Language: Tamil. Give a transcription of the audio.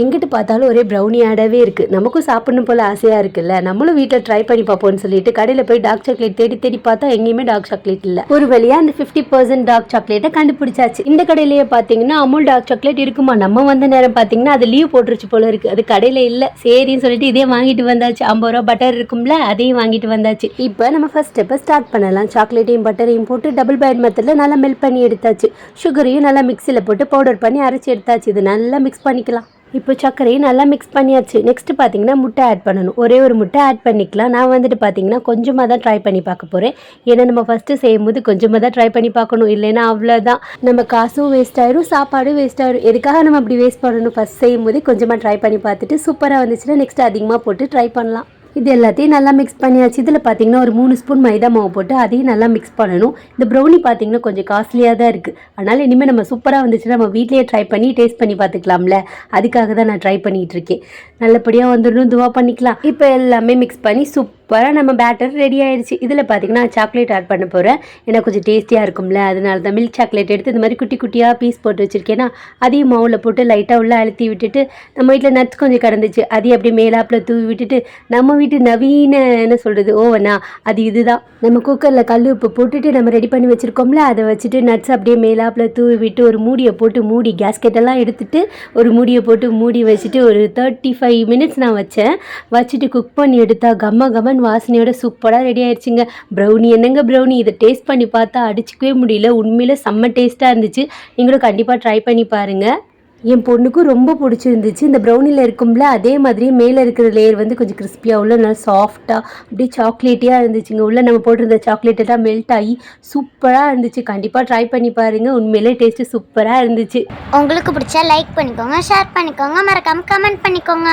எங்கிட்டு பார்த்தாலும் ஒரே ப்ரௌனி ஆடாவே இருக்குது நமக்கும் சாப்பிடணும் போல் ஆசையாக இருக்குல்ல? நம்மளும் வீட்டில் ட்ரை பண்ணி பார்ப்போம்னு சொல்லிட்டு கடையில் போய் டார்க் சாக்லேட் தேடி தேடி பார்த்தா எங்கேயுமே டார்க் சாக்லேட் இல்லை. ஒரு வழியாக அந்த ஃபிஃப்டி பர்சன்ட் டார்க் சாக்லேட்டை கண்டுபிடிச்சாச்சு. இந்த கடையிலேயே பார்த்தீங்கன்னா அமுல் டார்க் சாக்லேட் இருக்குமா? நம்ம வந்த நேரம் பார்த்தீங்கன்னா அது லீவ் போட்டுருச்சு போல இருக்குது அது கடையில் இல்லை. சரின்னு சொல்லிட்டு இதே வாங்கிட்டு வந்தாச்சு. ஐம்பது ரூபா பட்டர் இருக்கும்ல அதையும் வாங்கிட்டு வந்தாச்சு. இப்போ நம்ம ஃபர்ஸ்ட் ஸ்டெப்பை ஸ்டார்ட் பண்ணலாம். சாக்லேட்டையும் பட்டரையும் போட்டு டபுள் பேட் மெத்தடில் நல்லா மெல்ட் பண்ணி எடுத்தாச்சு. சுகரையும் நல்லா மிக்சியில் போட்டு பவுடர் பண்ணி அரைச்சி எடுத்தாச்சு. இது நல்லா மிக்ஸ் பண்ணிக்கலாம். இப்போ சர்க்கரையும் நல்லா மிக்ஸ் பண்ணியாச்சு. நெக்ஸ்ட்டு பார்த்தீங்கன்னா முட்டை ஆட் பண்ணணும். ஒரே ஒரு முட்டை ஆட் பண்ணிக்கலாம். நான் வந்துட்டு பார்த்தீங்கன்னா கொஞ்சமாக தான் ட்ரை பண்ணி பார்க்க போகிறேன் ஏன்னா நம்ம ஃபஸ்ட்டு செய்யும்போது கொஞ்சமாக தான் ட்ரை பண்ணி பார்க்கணும். இல்லைன்னா அவ்வளோதான் நம்ம காசும் வேஸ்ட் ஆயிடும் சாப்பாடும் வேஸ்ட் ஆயிடும் எதுக்காக நம்ம அப்படி வேஸ்ட் பண்ணணும்? ஃபஸ்ட் செய்யும்போது கொஞ்சமாக ட்ரை பண்ணி பார்த்துட்டு சூப்பராக வந்துச்சுன்னா நெக்ஸ்ட் அதிகமாக போட்டு ட்ரை பண்ணலாம். இது எல்லாத்தையும் நல்லா மிக்ஸ் பண்ணியாச்சு. இதில் பார்த்தீங்கன்னா ஒரு மூணு ஸ்பூன் மைதா மாவு போட்டு அதையும் நல்லா மிக்ஸ் பண்ணணும். இந்த ப்ரௌனி பார்த்தீங்கன்னா கொஞ்சம் காஸ்ட்லியாக தான் இருக்குது அதனால் இனிமேல் நம்ம சூப்பராக வந்துச்சுன்னா நம்ம வீட்லேயே ட்ரை பண்ணி டேஸ்ட் பண்ணி பார்த்துக்கலாம்ல. அதுக்காக தான் நான் ட்ரை பண்ணிகிட்டு இருக்கேன். நல்லபடியாக வந்துடணும். துவா பண்ணிக்கலாம். இப்போ எல்லாமே மிக்ஸ் பண்ணி சூப்பராக நம்ம பேட்டர் ரெடி ஆயிடுச்சு. இதில் பார்த்தீங்கன்னா சாக்லேட் ஆட் பண்ண போகிறேன் ஏன்னா கொஞ்சம் டேஸ்டியாக இருக்கும்ல. அதனால தான் மில்க் சாக்லேட் எடுத்து இந்த மாதிரி குட்டி குட்டியாக பீஸ் போட்டு வச்சுருக்கேன்னா அதையும் மாவில் போட்டு லைட்டாக உள்ளே அழுத்தி விட்டுட்டு நம்ம வீட்டில் நட்ஸ் கொஞ்சம் கிடந்துச்சு அதையும் அப்படியே மேலாப்பில் தூவி விட்டுட்டு நம்ம வீட்டு நவீன என்ன சொல்கிறது ஓவனா அது இதுதான். நம்ம குக்கரில் கல் உப்பு போட்டுட்டு நம்ம ரெடி பண்ணி வச்சுருக்கோம்ல அதை வச்சுட்டு நட்ஸ் அப்படியே மேலாப்பில் தூவி விட்டு ஒரு மூடியை போட்டு மூடி கேஸ்கெட்டெல்லாம் எடுத்துட்டு ஒரு மூடியை போட்டு மூடி வச்சுட்டு ஒரு தேர்ட்டி ஃபைவ் மினிட்ஸ் நான் வச்சேன். வச்சுட்டு குக் பண்ணி எடுத்தால் கம்ம கமன் வாசனையோட சூப்பராக ரெடி ஆயிடுச்சுங்க ப்ரௌனி என்னங்க ப்ரௌனி இதை டேஸ்ட் பண்ணி பார்த்தா அடிச்சுக்கவே முடியல. உண்மையில் செம்ம டேஸ்ட்டாக இருந்துச்சு. நீங்களும் கண்டிப்பாக ட்ரை பண்ணி பாருங்கள் என் பொண்ணுக்கும் ரொம்ப பிடிச்சிருந்துச்சு. இந்த ப்ரௌனியில் இருக்கும்ல அதே மாதிரி மேலே இருக்கிற லேயர் வந்து கொஞ்சம் கிறிஸ்பியாக உள்ள நல்லா சாஃப்டாக அப்படியே சாக்லேட்டியாக இருந்துச்சுங்க. உள்ளே நம்ம போட்டிருந்த சாக்லேட் எல்லாம் மெல்ட் ஆகி சூப்பராக இருந்துச்சு. கண்டிப்பாக ட்ரை பண்ணி பாருங்கள் உண்மையிலே டேஸ்ட்டு சூப்பராக இருந்துச்சு. உங்களுக்கு பிடிச்சா லைக் பண்ணிக்கோங்க ஷேர் பண்ணிக்கோங்க. மறக்காம கமெண்ட் பண்ணிக்கோங்க.